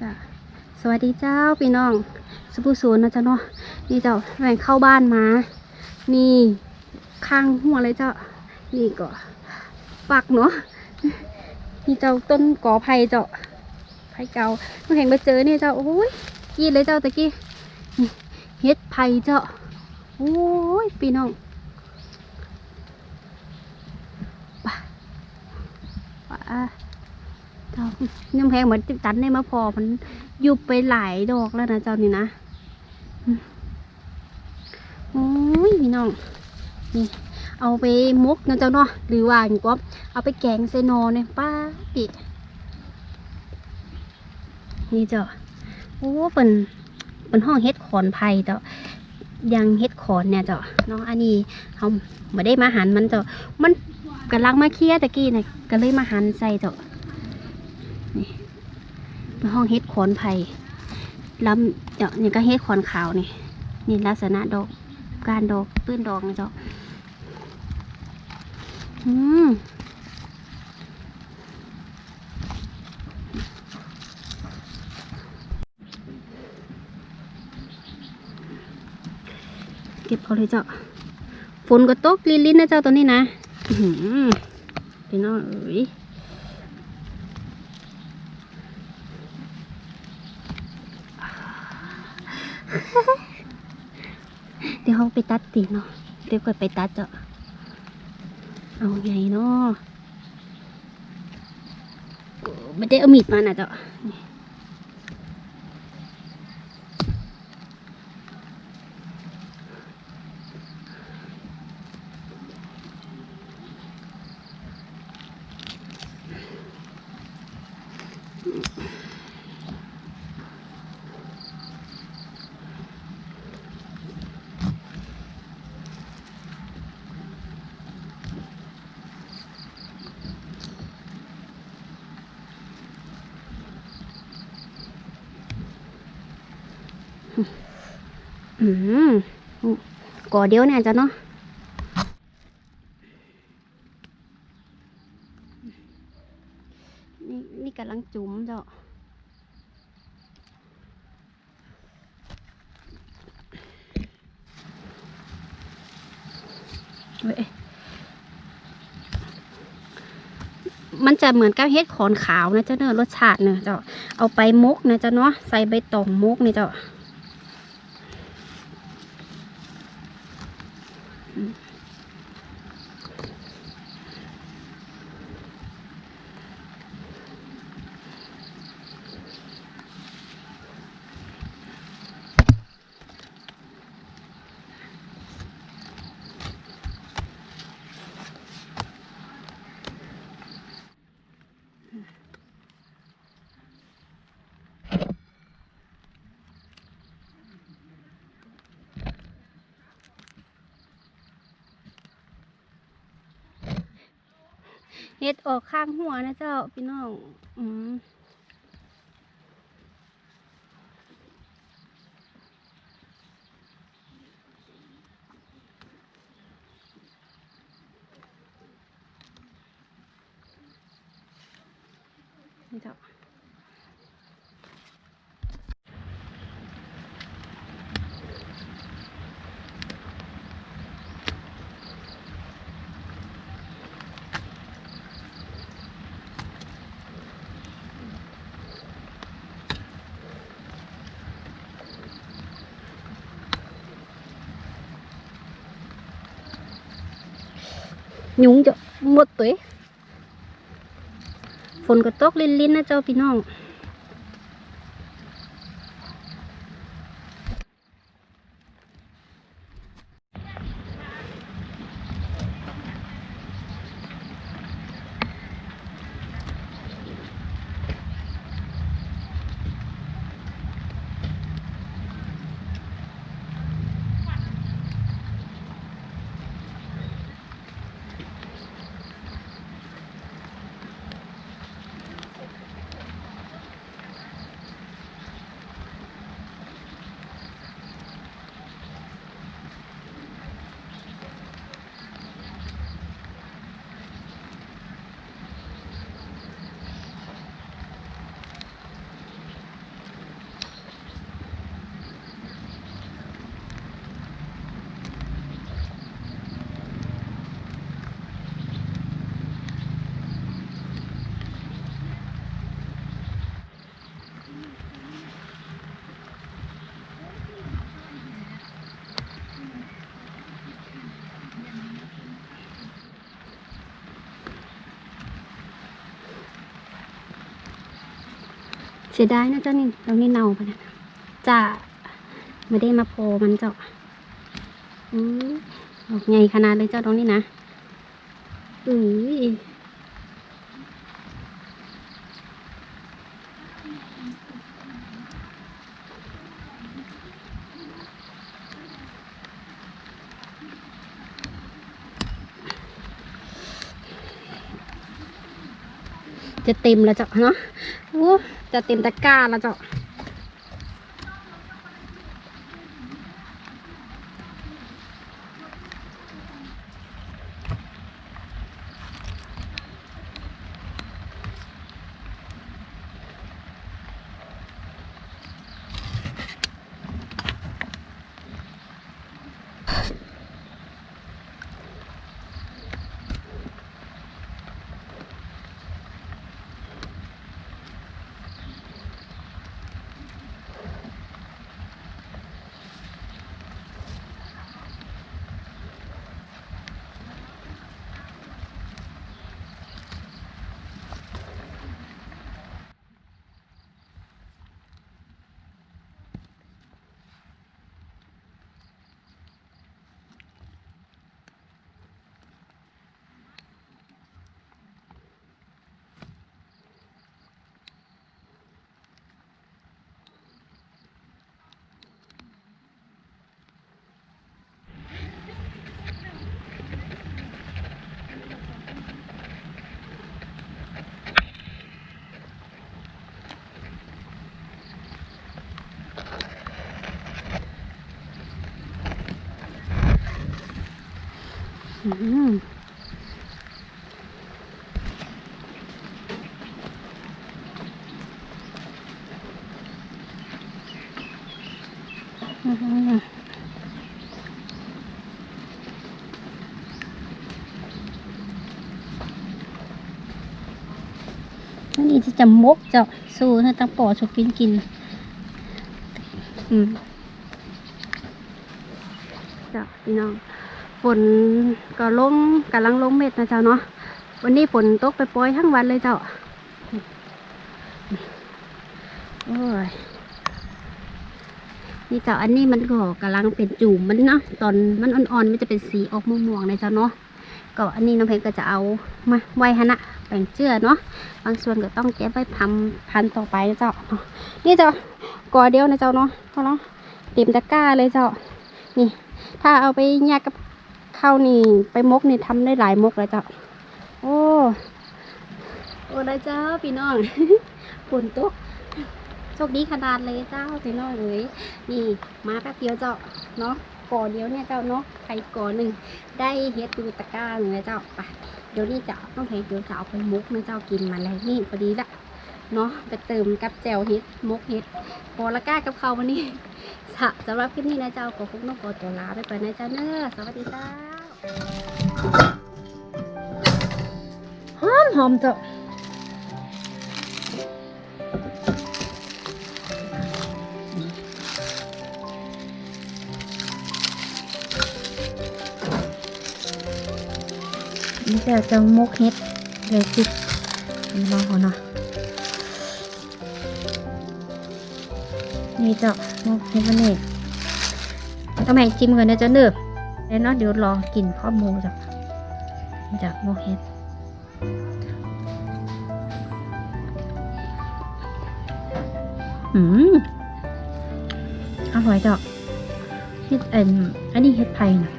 จ้ะสวัสดีเจ้าพี่น้องสุภูศูนย์นะเจ้าเนาะนี่เจ้าแหว่งเข้าบ้านมา นี่ข้างหัวเลยเจ้า นี่ก็ฝักเนาะนี่เจ้าต้นกอไผ่เจ้าไผ่เก่าเมื่อเห็นไปเจอเนี่เจ้าโอ้ยกีดเลยเจ้าตะกี้นี่เฮ็ดไผ่เจ้าโอ้ยพี่น้องป่ะป่ะ เจ้ายังแพงเหมือนตันได้มาพอมันยุบไปหลายดอกแล้วนะเจ้านี่นะโอ้ยพี่น้องนี่เอาไปมุกนะเจ้าเนาะหรือว่าอย่างก็เอาไปแกงเซโนเนี่ยป้าปินี่เจ้าโอ้เป็นเป็นห้องเฮ็ดขอนไผ่เจ้ายังเฮ็ดขอนเนี่ยเจ้าเนาะอันนี้เขาไม่ได้มาหันมันเจ้ามันกำลังมาเคลียตะกี้เนี่ยก็เลยมาหันใส่เจ้า เป็นห้องเฮ็ดขอนไผ่ลำเจาะนี่ก็เฮ็ดขอนขาวนี่นี่ลักษณะดอกการดอกตื้นดอกนะเจ้าอืมเก็บเอาเลยเจ้าฝนก็ตกลินลินๆนะเจ้าตัวนี้นะอื้อหือพี่น้องเอ้ย เดี๋ยวเขาไปตัดตีเนาะเดี๋ยวก่อนไปตัดเจาะเอาไงเนาะโอ้ไม่ได้เอามีดมานะเจาะ อืมก่อเดียวเนี่ยจ้ะเนาะนี่นี่กำลังจุ๋มเจ้าเว้ยมันจะเหมือนกับเฮ็ดขอนขาวนะเจ้าเนอะรสชาติเนอะเจ้าเอาไปมกนะเจ้าเนาะใส่ใบตองมกนี่เจ้า Mm-hmm. เฮ็ดออกข้างหัวนะเจ้าพี่น้องอืมนี่เจ้า ยุงจะหมดตัวฝนก็ตกลินลินๆนะเจ้าพี่น้อง สียดายนะเจ้านี่ตรงนี้เน่าไปนะจะไม่ได้มาโพมันเจ้าอืมออกใหญ่ขนาดเลยเจ้าตรงนี้นะอือจะเต็มแล้วเจ้าเนาะโอ้ จะเต็มตะกร้าแล้วเจ้า นนี้จะจำมกเจ้าสู้ให้ตั้งปอชกกินกิน อืมเจ้าพี่น้อง ฝนก็ลงกำลังลงเม็ดนะเจ้าเนาะวันนี้ฝนตกไปปล่อยทั้งวันเลยเจ้าโอ้ยนี่เจ้าอันนี้มันก็กำลังเป็นจุ่มมันเนาะตอนมันอ่อนๆมันจะเป็นสีออกม่วงๆนะเจ้าเนาะก็อันนี้น้องเพลงก็จะเอามาไว้ฮะนะแบ่งเชื่อเนาะบางส่วนก็ต้องเก็บไว้พันธุ์ต่อไปนะเจ้าเนาะนี่เจ้าก่อเดียวนะเจ้าเนาะก็เนาะเต็มตะกร้าเลยเจ้านี่ ถ้าเอาไปแยกกับ ข้าวนี่ไปมกนี่ทำได้หลายมกเลยเจ้าโอ้โอ้ได้เจ้าพี่น้องฝนตกโชคดีขนาดเลยเจ้าพี่น้องเอ้ยนี่มาแป๊บเดียวเจ้าเนาะก่อเดียวเนี่ยเจ้าเนาะใครก่อหนึ่งได้เฮ็ดดูตะกร้าหนึ่งเลยเจ้าไปเดี๋ยวนี้จะต้องให้เดี๋ยวจะเอาไปมกนะเจ้ากินมาแล้วนี่พอดีละเนาะไปเติมกับแจวเฮ็ดมกเฮ็ดพอละก้ากับเขาวันนี้สะสำหรับคลิปนี้นะเจ้าก็คงต้องขอตัวลาไปก่อนนะเจ้าเนอะสวัสดีจ้า หอมหอมจ้านี่จะจะมกเฮ็ดเลยสิมันลองก่อนนะนี่จ้ามกเฮ็ดวันนี้ต้องแม่จิ้มกันนะจ้าเนื้อ แล้วเนาะเดี๋ยวรอกินข้าวหมูจากจากโมเฮ็ดอืมอร่อยจอกเฮ็ดเอ็นอันนี้เฮ็ดไผ่นะ